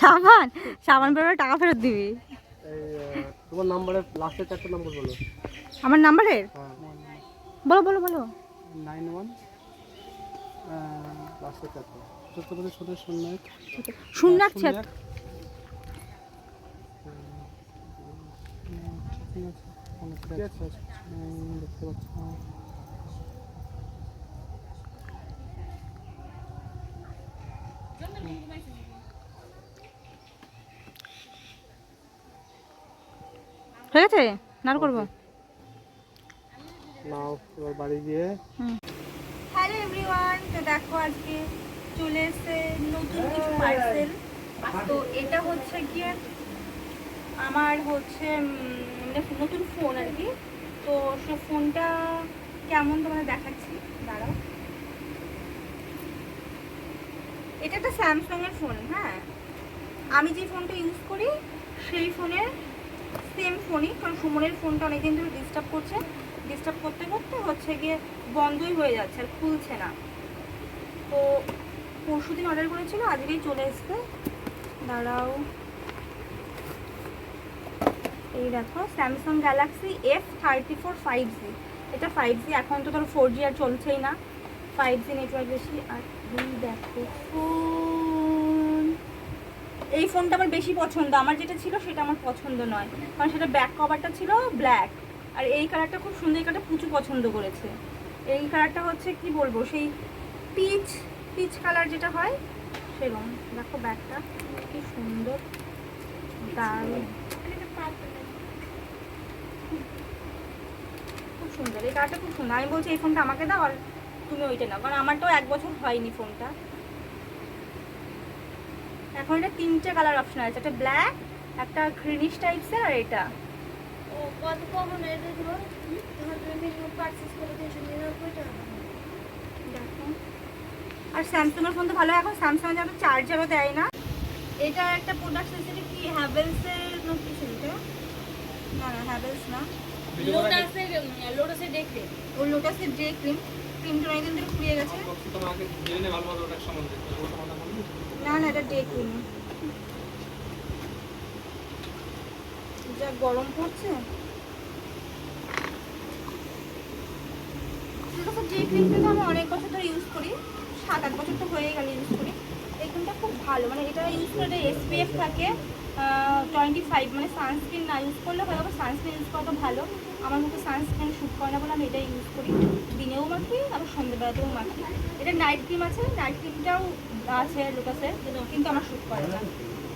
সাবান সাবান বেরোলে টাকা ফেরত দিবি। তোমার নাম্বারের লাস্টের চারটে নম্বর বলো। আমার নাম্বারের হ্যাঁ। বলো বলো বলো। নাইন ওয়ান লাস্টের চারটে। চতুর্থপতি শূন্য শূন্য এক শূন্য এক। শূন্য ছিয়াত্তর এক। হুম, ঠিক আছে ফোনে ঠিক আছে হুম, দেখতে পাচ্ছি না। হয়ে গেছে? না আর করব নাও এবার বাড়ি গিয়ে। হ্যালো এভরিওয়ান তো দেখো আজকে চলে এসেছে নতুন কিছু পার্সেল তো এটা হচ্ছে গিয়ে আমার হচ্ছে মানে নতুন ফোন আর কি। তো সে ফোনটা কেমন তোমাদের দেখাচ্ছি? দাঁড়াও। এটা একটা স্যামসাং এর ফোন হ্যাঁ। আমি যে ফোনটা ইউজ করি সেই ফোনের সেম ফোনই কারণ সুমনের ফোনটা অনেকদিন ধরে ডিস্টার্ব করছে। ডিস্টার্ব করতে করতে হচ্ছে গিয়ে বন্ধই হয়ে যাচ্ছে, আর খুলছে না। তো পরশু দিন অর্ডার করেছিল, আজকেই চলে এসছে। দাঁড়াও। এই দেখো Samsung Galaxy F thirty four five G এটা ফাইভ জি এখন তো ধরো ফোর জি আর চলছেই না। ফাইভ জি নেটওয়ার্ক বেশি। আর দেখো ফোন এই ফোনটা আমার বেশি পছন্দ। আমার যেটা ছিল সেটা আমার পছন্দ নয়। কারণ সেটা ব্যাক কভারটা ছিল ব্ল্যাক আর এই কালারটা খুব সুন্দর, এই কালারটা পুচু পছন্দ করেছে। এই কালারটা হচ্ছে, কি বলব, সেই পিচ পিচ কালার যেটা হয়, সেরকম। দেখো ব্যাগটা কি সুন্দর। দারুণ। খুব সুন্দর। এই কালারটা খুব সুন্দর। আমি বলছি, এই ফোনটা আমাকে দাও আর তুমি ওইটা নাও। কারণ আমারটাও এক বছর হয়নি ফোনটা। এখন এটা তিনটে কালার অপশন আছে একটা ব্ল্যাক একটা গ্রিনিশ টাইপসের আর এটা। ও কত কমন এটা দিব তোমার তুমি ফেসবুক পারচেজ করে দেখো। আর স্যামসাং এর ফোন তো ভালো এখন স্যামসাং যেন চার্জারও দেয় না। এটা একটা প্রোডাক্ট আছে কি হ্যাভেলসের না কিছু এটা না না হ্যাভেলস না। লোটাসের লোটাসের দেখবে ওর লোটাসের ডে ক্রিম ক্রিমটা অনেকদিন ধরে ফুরিয়ে গেছে। না না, এটা ডে যা গরম পড়ছে। লোটাসের ডে ক্রিমটা তো আমি অনেক বছর ধরে ইউজ করি, সাত, আট বছর তো হয়ে গেল ইউজ করি, এই ক্রিমটা খুব ভালো। মানে এটা ইউজ করে এসপিএফ থাকে টোয়েন্টি ফাইভ মানে সানস্ক্রিন না ইউজ করলে হয় আবার সানস্ক্রিন ইউজ করাটা ভালো। আমার মুখে সানস্ক্রিন শ্যুট করে না বলে আমি এটা ইউজ করি। দিনেও মাখি আবার সন্ধ্যেবেলাতেও মাখি এটা নাইট ক্রিম আছে নাইট ক্রিমটাও আছে লোটাসের কিন্তু আমার শ্যুট করে না।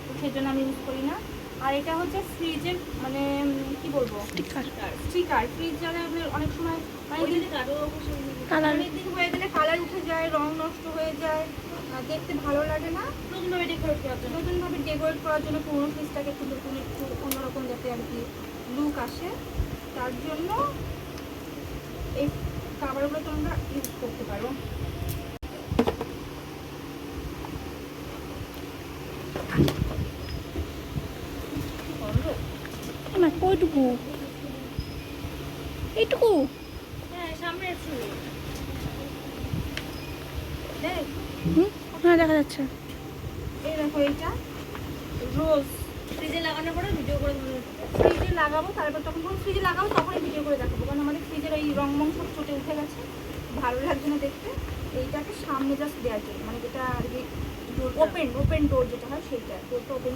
তো সেই জন্য আমি ইউজ করি না। আর এটা হচ্ছে ফ্রিজের মানে কি বলব? স্টিকার ফ্রিজ যারা অনেক সময় মানে কালার দিন হয়ে গেলে কালার উঠে যায় রং নষ্ট হয়ে যায় আর দেখতে ভালো লাগে না। নতুনভাবে ডেকোরেট করার জন্য। নতুনভাবে ডেকোরেট করার জন্য পুরোনো ফ্রিজটাকে একটু নতুন একটু অন্যরকম যাতে আর কি লুক আসে। তার জন্য এই কাভারগুলো তোমরা ইউজ করতে পারো না কইটুকু। এইটুকু? হ্যাঁ সামনে দেখ। হ্যাঁ দেখা যাচ্ছে। এই দেখো এইটা। রোজ। ফ্রিজে লাগানোর পরে ভিডিও করে ফ্রিজে লাগাবো তারপর তখন যখন ফ্রিজে লাগাবো তখনই ভিডিও করে দেখাবো। কারণ আমাদের ফ্রিজের ওই রং মং সব চটে উঠে গেছে। ভালো লাগছে না দেখতে। এইটাকে সামনে জাস্ট দেওয়ার জন্য মানে যেটা আর কি ওপেন ওপেন ডোর যেটা হয় সেইটা। ডোরটা ওপেন